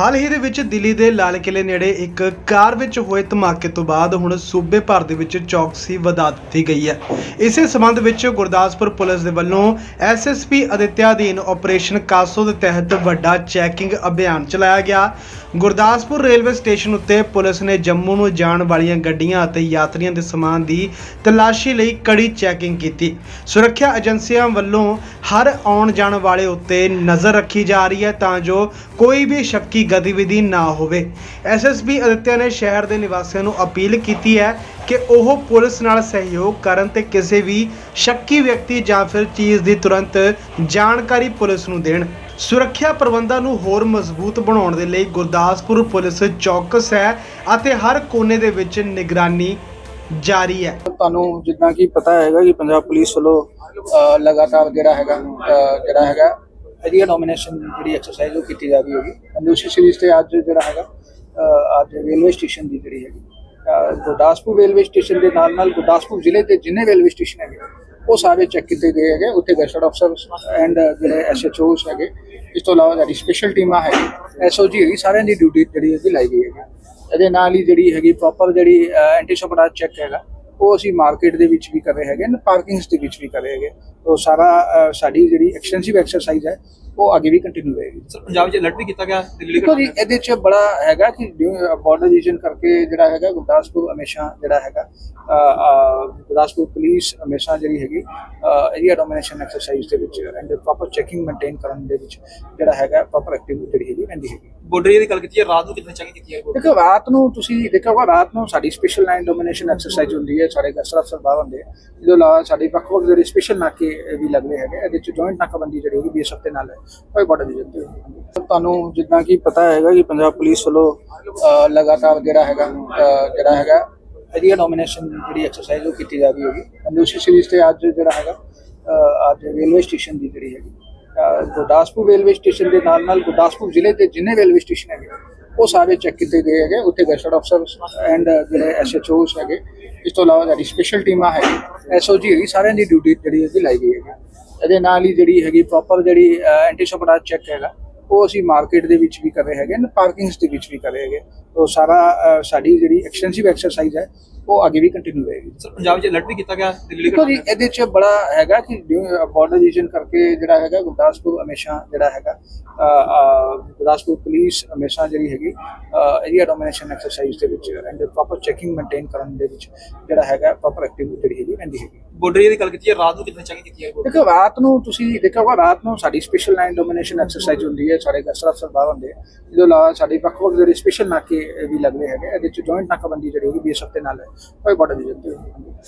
ਹਾਲ ਹੀ ਦੇ ਵਿੱਚ ਦਿੱਲੀ ਦੇ ਲਾਲ ਕਿਲੇ ਨੇੜੇ ਇੱਕ ਕਾਰ ਵਿੱਚ ਹੋਏ ਧਮਾਕੇ ਤੋਂ ਬਾਅਦ ਹੁਣ ਸੂਬੇ ਭਰ ਦੇ ਵਿੱਚ ਚੌਕਸੀ ਵਧਾ ਦਿੱਤੀ ਗਈ ਹੈ। ਇਸੇ ਸਬੰਧ ਵਿੱਚ ਗੁਰਦਾਸਪੁਰ ਪੁਲਿਸ ਦੇ ਵੱਲੋਂ ਐਸਐਸਪੀ ਅਦਿੱਤਿਆ ਅਧੀਨ ਆਪਰੇਸ਼ਨ ਕਾਸੋ ਦੇ ਤਹਿਤ ਵੱਡਾ ਚੈਕਿੰਗ ਅਭਿਆਨ ਚਲਾਇਆ ਗਿਆ। ਗੁਰਦਾਸਪੁਰ ਰੇਲਵੇ ਸਟੇਸ਼ਨ ਉੱਤੇ ਪੁਲਿਸ ਨੇ ਜੰਮੂ ਨੂੰ ਜਾਣ ਵਾਲੀਆਂ ਗੱਡੀਆਂ ਅਤੇ ਯਾਤਰੀਆਂ ਦੇ ਸਮਾਨ ਦੀ ਤਲਾਸ਼ੀ ਲਈ ਕੜੀ ਚੈਕਿੰਗ ਕੀਤੀ। ਸੁਰੱਖਿਆ ਏਜੰਸੀਆਂ ਵੱਲੋਂ ਹਰ ਆਉਣ ਜਾਣ ਵਾਲੇ ਉੱਤੇ ਨਜ਼ਰ ਰੱਖੀ ਜਾ ਰਹੀ ਹੈ ਤਾਂ ਜੋ ਕੋਈ ਵੀ ਸ਼ੱਕੀ ਗਤੀਵਿਧੀ ਨਾ ਹੋਵੇ। ਐਸਐਸਪੀ ਅਦਿੱਤਿਆ ਨੇ ਸ਼ਹਿਰ ਦੇ ਨਿਵਾਸੀਆਂ ਨੂੰ ਅਪੀਲ ਕੀਤੀ ਹੈ ਕਿ ਉਹ ਪੁਲਿਸ ਨਾਲ ਸਹਿਯੋਗ ਕਰਨ ਤੇ ਕਿਸੇ ਵੀ ਸ਼ੱਕੀ ਵਿਅਕਤੀ ਜਾਂ ਫਿਰ ਚੀਜ਼ ਦੀ ਤੁਰੰਤ ਜਾਣਕਾਰੀ ਪੁਲਿਸ ਨੂੰ ਦੇਣ। ਸੁਰੱਖਿਆ ਪ੍ਰਬੰਧਾਂ ਨੂੰ ਹੋਰ ਮਜ਼ਬੂਤ ਬਣਾਉਣ ਦੇ ਲਈ ਗੁਰਦਾਸਪੁਰ ਪੁਲਿਸ ਚੌਕਸ ਹੈ ਅਤੇ ਹਰ ਕੋਨੇ ਦੇ ਵਿੱਚ ਨਿਗਰਾਨੀ ਜਾਰੀ ਹੈ। ਤੁਹਾਨੂੰ ਜਿੱਦਾਂ ਕਿ ਪਤਾ ਹੈਗਾ ਕਿ ਪੰਜਾਬ ਪੁਲਿਸ ਵੱਲੋਂ ਲਗਾਤਾਰ ਜਿਹੜਾ ਹੈਗਾ ਜਿਹੜਾ ਹੈਗਾ ਏਰੀਆ ਨੋਮੀਨੇਸ਼ਨ ਜਿਹੜੀ ਐਕਸਰਸਾਈਜ਼ ਉਹ ਕੀਤੀ ਜਾ ਰਹੀ ਹੈਗੀ। ਅਨੁਸ਼ੀ ਸੀਰੀਜ਼ ਤੇ ਅੱਜ ਜਿਹੜਾ ਹੈਗਾ ਅੱਜ ਰੇਲਵੇ ਸਟੇਸ਼ਨ ਦੀ ਜਿਹੜੀ ਹੈਗੀ ਗੁਰਦਾਸਪੁਰ ਰੇਲਵੇ ਸਟੇਸ਼ਨ ਦੇ ਨਾਲ ਨਾਲ ਗੁਰਦਾਸਪੁਰ ਜ਼ਿਲ੍ਹੇ ਦੇ ਜਿੰਨੇ ਰੇਲਵੇ ਸਟੇਸ਼ਨ ਹੈਗੇ, ਉਹ ਸਾਰੇ ਚੈੱਕ ਕੀਤੇ ਗਏ ਹੈਗੇ। ਉੱਥੇ ਗੈਸਟ ਅਫਸਰਸ ਐਂਡ ਜਿਹੜੇ ਐਸਐਚਓਸ ਹੈਗੇ, ਇਸ ਤੋਂ ਇਲਾਵਾ ਜਿਹੜੀ ਸਪੈਸ਼ਲ ਟੀਮਾਂ ਹੈਗੀ ਐਸਓਜੀ ਹੈਗੀ, ਸਾਰਿਆਂ ਦੀ ਡਿਊਟੀ ਜਿਹੜੀ ਹੈਗੀ ਲਾਈ ਗਈ ਹੈਗੀ। ਇਹਦੇ ਨਾਲ ਹੀ ਜਿਹੜੀ ਹੈਗੀ ਪ੍ਰੋਪਰ ਜਿਹੜੀ ਐਂਟੀ ਸਪਰਾਜ ਚੈੱਕ ਹੈਗਾ ਉਹ ਅਸੀਂ ਮਾਰਕੀਟ ਦੇ ਵਿੱਚ ਵੀ ਕਰ ਰਹੇ ਹੈਗੇ ਨੇ ਪਾਰਕਿੰਗਸ ਦੇ ਵਿੱਚ ਵੀ ਕਰ ਰਹੇ ਹੈਗੇ। ਉਹ ਸਾਰਾ ਸਾਡੀ ਜਿਹੜੀ ਐਕਸਟੈਂਸਿਵ ਐਕਸਰਸਾਈਜ਼ ਹੈ ਉਹ ਅੱਗੇ ਵੀ ਕੰਟੀਨਿਊ ਰਹੇਗੀ। ਸਰ ਪੰਜਾਬ 'ਚ ਅਲਰਟ ਵੀ ਕੀਤਾ ਗਿਆ ਦਿੱਲੀ ਦੇਖੋ ਜੀ ਇਹਦੇ ਚ ਬੜਾ ਹੈਗਾ ਕਿ ਬਾਰਡਰ ਰੀਜਨ ਕਰਕੇ ਜਿਹੜਾ ਹੈਗਾ ਗੁਰਦਾਸਪੁਰ ਹਮੇਸ਼ਾ ਜਿਹੜਾ ਹੈਗਾ ਗੁਰਦਾਸਪੁਰ ਪੁਲਿਸ ਹਮੇਸ਼ਾ ਜਿਹੜੀ ਹੈਗੀ ਏਰੀਆ ਡੋਮੀਨੇਸ਼ਨ ਐਕਸਰਸਾਈਜ਼ ਦੇ ਵਿੱਚ ਐਂਡ ਪ੍ਰੋਪਰ ਚੈਕਿੰਗ ਮੇਨਟੇਨ ਕਰਨ ਦੇ ਵਿੱਚ ਜਿਹੜਾ ਹੈਗਾ ਪ੍ਰੋਪਰ ਐਕਟੀਵਿਟੀ ਜਿਹੜੀ ਹੈਗੀ ਰਹਿੰਦੀ ਹੈਗੀ। ਬਾਰਡਰ ਦੀ ਗੱਲ ਕੀਤੀ ਹੈ ਰਾਤ ਨੂੰ ਕਿੰਨੇ ਚੈਕਿੰਗ ਕੀਤੀ ਹੈ ਦੇਖੋ ਰਾਤ ਨੂੰ ਤੁਸੀਂ ਦੇਖੋਗਾ ਰਾਤ ਨੂੰ ਸਾਡੀ ਸਪੈਸ਼ਲ ਲਾਈਨ ਡੋਮੀਨੇਸ਼ਨ ਐਕਸਰਸਾਈਜ਼ ਹੁੰਦੀ ਹੈ ਸਾਡੇ ਗਸਟ ਅਫਸਰ ਬਾਹਰ ਹੁੰਦੇ ਆ। ਇਹਦੇ ਇਲਾਵਾ ਸਾਡੇ ਵੱਖ ਵੱਖ ਜਿਹੜੇ ਸਪੈਸ਼ਲ ਨਾਕੇ ਵੀ ਲੱਗਦੇ ਹੈਗੇ ਇਹਦੇ ਚ ਜੁਆਇੰਟ ਨਾਕਾਬੰਦੀ ਜਿਹੜੀ ਹੈਗੀ ਬੀਐਸਐਫ ਦੇ ਨਾਲ ਹੈ। ਕੋਈ ਬਾਰਡਰ ਵਿਜਨ ਤੇ ਤੁਹਾਨੂੰ ਜਿੱਦਾਂ ਕਿ ਪਤਾ ਹੈਗਾ ਕਿ ਪੰਜਾਬ ਪੁਲਿਸ ਵੱਲੋਂ ਲਗਾਤਾਰ ਜਿਹੜਾ ਹੈਗਾ ਜਿਹੜਾ ਹੈਗਾ ਏਰੀਆ ਡੋਮੀਨੇਸ਼ਨ ਜਿਹੜੀ ਐਕਸਰਸਾਈਜ਼ ਉਹ ਕੀਤੀ ਜਾ ਰਹੀ ਹੈਗੀ। ਅਨੁਸ਼ੀ ਸੀਰੀਜ਼ ਤੇ ਅੱਜ ਜਿਹੜਾ ਹੈਗਾ ਅੱਜ ਰੇਲਵੇ ਸਟੇਸ਼ਨ ਦੀ ਜਿਹੜੀ ਹੈਗੀ ਗੁਰਦਾਸਪੁਰ ਰੇਲਵੇ ਸਟੇਸ਼ਨ ਦੇ ਨਾਲ ਨਾਲ ਗੁਰਦਾਸਪੁਰ ਜ਼ਿਲ੍ਹੇ ਦੇ ਜਿੰਨੇ ਰੇਲਵੇ ਸਟੇਸ਼ਨ ਹੈਗੇ, ਉਹ ਸਾਰੇ ਚੈੱਕ ਕੀਤੇ ਗਏ ਹੈਗੇ, ਉੱਥੇ ਗੈਸਟ ਅਫਸਰਸ ਐਂਡ ਜਿਹੜੇ ਐਸਐਚਓਸ ਹੈਗੇ, ਇਸ ਤੋਂ ਇਲਾਵਾ ਜਿਹੜੀ ਸਪੈਸ਼ਲ ਟੀਮਾਂ ਹੈਗੀ ਐਸਓਜੀ ਹੈਗੀ, ਸਾਰਿਆਂ ਦੀ ਡਿਊਟੀ ਜਿਹੜੀ ਹੈਗੀ ਲਾਈ ਗਈ ਹੈਗੀ। ਇਹਦੇ ਨਾਲ ਹੀ ਜਿਹੜੀ ਹੈਗੀ ਪ੍ਰੋਪਰ ਜਿਹੜੀ ਐਂਟੀ ਸਪਰਾਜ ਚੈੱਕ ਹੈਗਾ, ਉਹ ਅਸੀਂ ਮਾਰਕੀਟ ਦੇ ਵਿੱਚ ਵੀ ਕਰ ਰਹੇ ਹੈਗੇ ਨੇ ਪਾਰਕਿੰਗਸ ਦੇ ਵਿੱਚ ਵੀ ਕਰ ਰਹੇ ਹੈਗੇ। ਉਹ ਸਾਰਾ ਸਾਡੀ ਜਿਹੜੀ ਐਕਸਟੈਂਸਿਵ ਐਕਸਰਸਾਈਜ਼ ਹੈ ਉਹ ਅੱਗੇ ਵੀ ਕੰਟੀਨਿਊ ਰਹੇਗੀ। ਸਰ ਪੰਜਾਬ 'ਚ ਅਲਰਟ ਵੀ ਕੀਤਾ ਗਿਆ ਦਿੱਲੀ ਦੇਖੋ ਜੀ ਇਹਦੇ ਚ ਬੜਾ ਹੈਗਾ ਕਿ ਬਾਰਡਰ ਰੀਜਨ ਕਰਕੇ ਜਿਹੜਾ ਹੈਗਾ ਗੁਰਦਾਸਪੁਰ ਹਮੇਸ਼ਾ ਜਿਹੜਾ ਹੈਗਾ ਗੁਰਦਾਸਪੁਰ ਪੁਲਿਸ ਹਮੇਸ਼ਾ ਜਿਹੜੀ ਹੈਗੀ ਏਰੀਆ ਡੋਮੀਨੇਸ਼ਨ ਐਕਸਰਸਾਈਜ਼ ਦੇ ਵਿੱਚ ਐਂਡ ਪ੍ਰੋਪਰ ਚੈਕਿੰਗ ਮੇਨਟੇਨ ਕਰਨ ਦੇ ਵਿੱਚ ਜਿਹੜਾ ਹੈਗਾ ਪ੍ਰੋਪਰ ਐਕਟੀਵਿਟੀ ਜਿਹੜੀ ਹੈਗੀ ਰਹਿੰਦੀ ਹੈਗੀ। ਬਾਰਡਰ ਦੀ ਗੱਲ ਕੀਤੀ ਹੈ ਰਾਤ ਨੂੰ ਕਿੰਨੇ ਚੈਕਿੰਗ ਕੀਤੀ ਹੈ ਦੇਖੋ ਰਾਤ ਨੂੰ ਤੁਸੀਂ ਦੇਖੋਗਾ ਰਾਤ ਨੂੰ ਸਾਡੀ ਸਪੈਸ਼ਲ ਲਾਈਨ ਡੋਮੀਨੇਸ਼ਨ ਐਕਸਰਸਾਈਜ਼ ਹੁੰਦੀ ਹੈ ਸਾਡੇ ਗਸਟ ਅਫਸਰ ਬਾਹਰ ਹੁੰਦੇ ਇਲਾਵਾ ਸਾਡੇ ਵੱਖ ਵੱਖ ਜਿਹੜੇ ਸਪੈਸ਼ਲ ਨਾਕੇ ਵੀ ਲੱਗਦੇ ਹੈਗੇ ਇਹਦੇ ਚ ਜੁਆਇੰਟ ਨਾਕਾਬੰਦੀ ਜਿਹੜੀ ਹੈਗੀ ਬੀਐਸਐਫ ਦੇ ਨਾਲ ਹੈ। ਕੋਈ ਬਾਰਡਰ ਵਿਜਨ ਤੇ